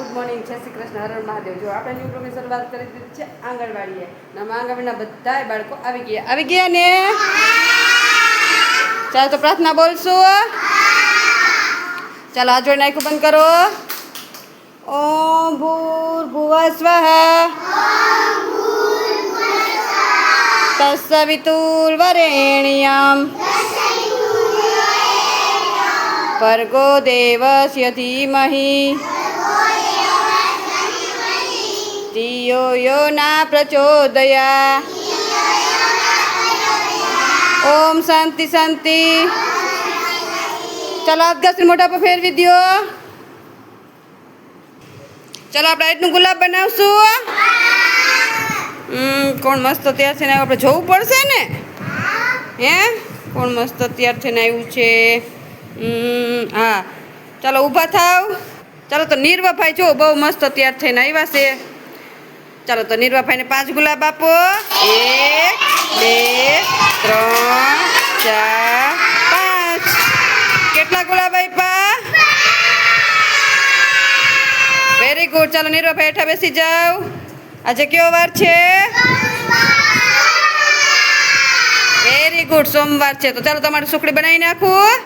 Good morning જય શ્રી કૃષ્ણ. હરણ મહાદેવ. જો આપણે ન્યૂ પ્રોગ્રામની શરૂઆત કરી દીધી છે આંગણવાડીએ. અને આંગણવાડીના બધાય બાળકો આવી ગયા. આવી ગયા ને? ચાલો તો પ્રાર્થના બોલશું ચાલો આ જોઈને આખું બંધ કરો. ઓમ ભૂર ભુવ સ્વાહા તસ્સવિતુર્વરેણ્યમ ભર્ગો દેવસ્ય ધીમહિ. ધિયો યો ના પ્રચોદયા ઓમ શાંતિ શાંતિ ચાલો હાથ ઘસી મોઢા પર ફેરવી દ્યો ચાલો આપણે એટલું ગુલાબ બનાવશું। કોણ મસ્ત તૈયાર થઈને ને આપણે જોવું પડશે ને? હે? કોણ મસ્ત તૈયાર થઈને આવ્યું છે? હા. ચાલો ઊભા થાવ. ચાલો તો નિર્વભાઈ જો બહુ મસ્ત તૈયાર થઈને આવ્યા છે. ચાલો તો નિર્વાભાઈને પાંચ ગુલાબ આપો. એક, બે, ત્રણ, ચાર, પાંચ. કેટલા ગુલાબ આપ્યા વેરી ગુડ ચાલો નિર્વાભાઈ હેઠા બેસી જાઓ. આજે કયો વાર છે? વેરી ગુડ સોમવાર છે. તો ચાલો તમારે સુખડી બનાવી નાખું.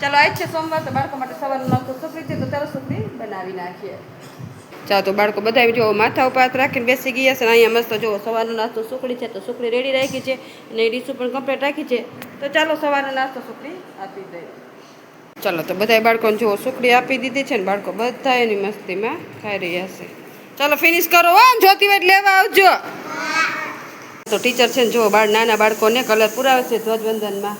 ચાલો, આજ છે સોમવાર, તો બાળકો માટે સવારનું નાસ્તો સુખડી. છે તો ચાલો સુખડી બનાવી નાખીએ. ચાલો તો બાળકો બધા જો માથા ઉપર હાથ રાખીને બેસી ગયા છે અહીંયા મસ્ત જો સવારનો નાસ્તો સુખડી છે તો સુખડી રેડી રાખી છે અને ડીશું પણ કમ્પ્લીટ રાખી છે. તો ચાલો સવારનો નાસ્તો સુખડી આપી દઈએ. ચાલો તો બધા બાળકોને જો સુખડી આપી દીધી છે ને બાળકો બધા એની મસ્તીમાં ખાઈ રહ્યા છે. ચાલો ફિનિશ કરો હો જોતી હોય લેવા આવજો. તો ટીચર છે ને જો બાળ નાના બાળકોને કલર પુરાવે છે ધ્વજવંદનમાં.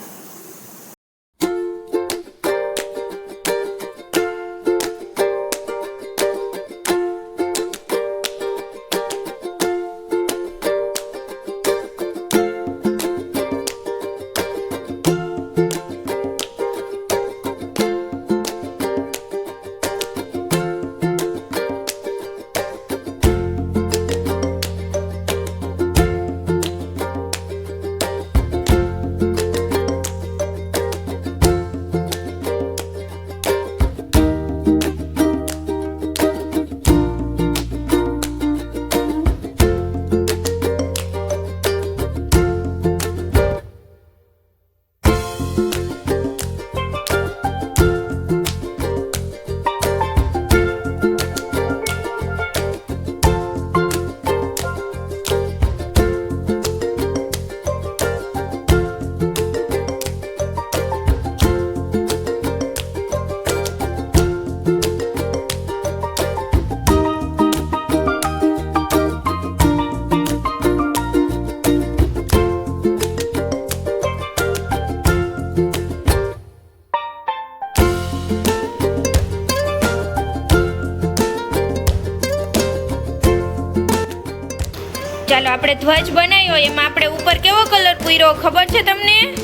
ચાલો આપણે ધ્વજ બનાવ્યો, એમાં આપણે ઉપર કેવો કલર પૂર્યો ખબર છે તમને?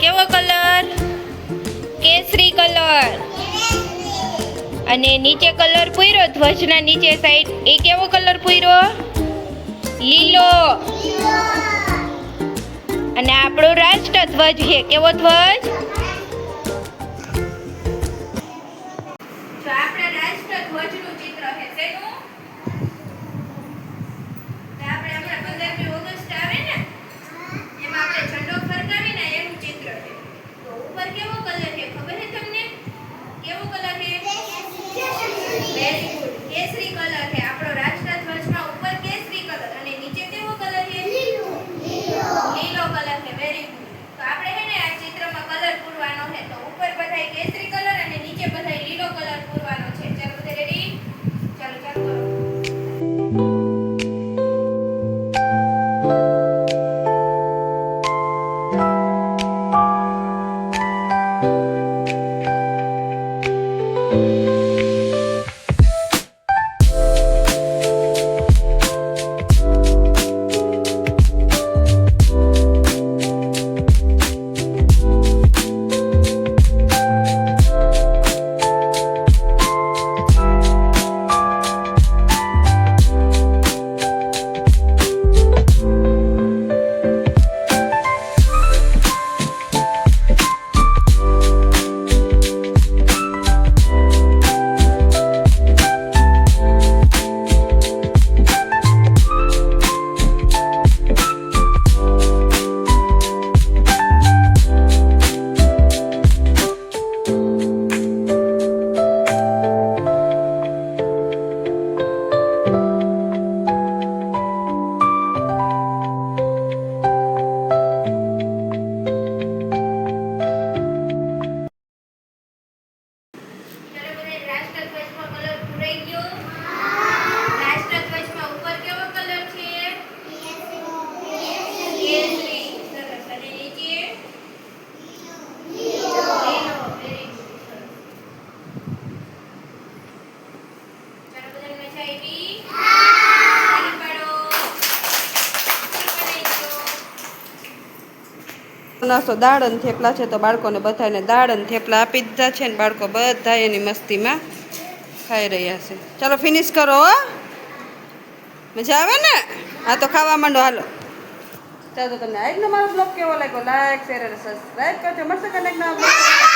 કેવો કલર? કેસરી કલર. અને નીચે કલર પૂર્યો, ધ્વજના નીચે સાઈડ એ કેવો કલર પૂર્યો? લીલો. અને આપણો રાષ્ટ્ર ધ્વજ છે. કેવો ધ્વજ? નાસ્તો દાળ અને થેપલા છે તો બાળકોને બધાને દાળ અને થેપલા આપી દીધા છે ને બાળકો બધા એની મસ્તીમાં ખાઈ રહ્યા છે. ચાલો ફિનિશ કરો હો. મજા આવે ને? હા તો ખાવા માંડો, હાલો. ચાલો તમને આજનો મારો બ્લોગ કેવો લાગ્યો? લાઈક શેર અને સબસ્ક્રાઈબ કરજો. મળશે કનેક્ટ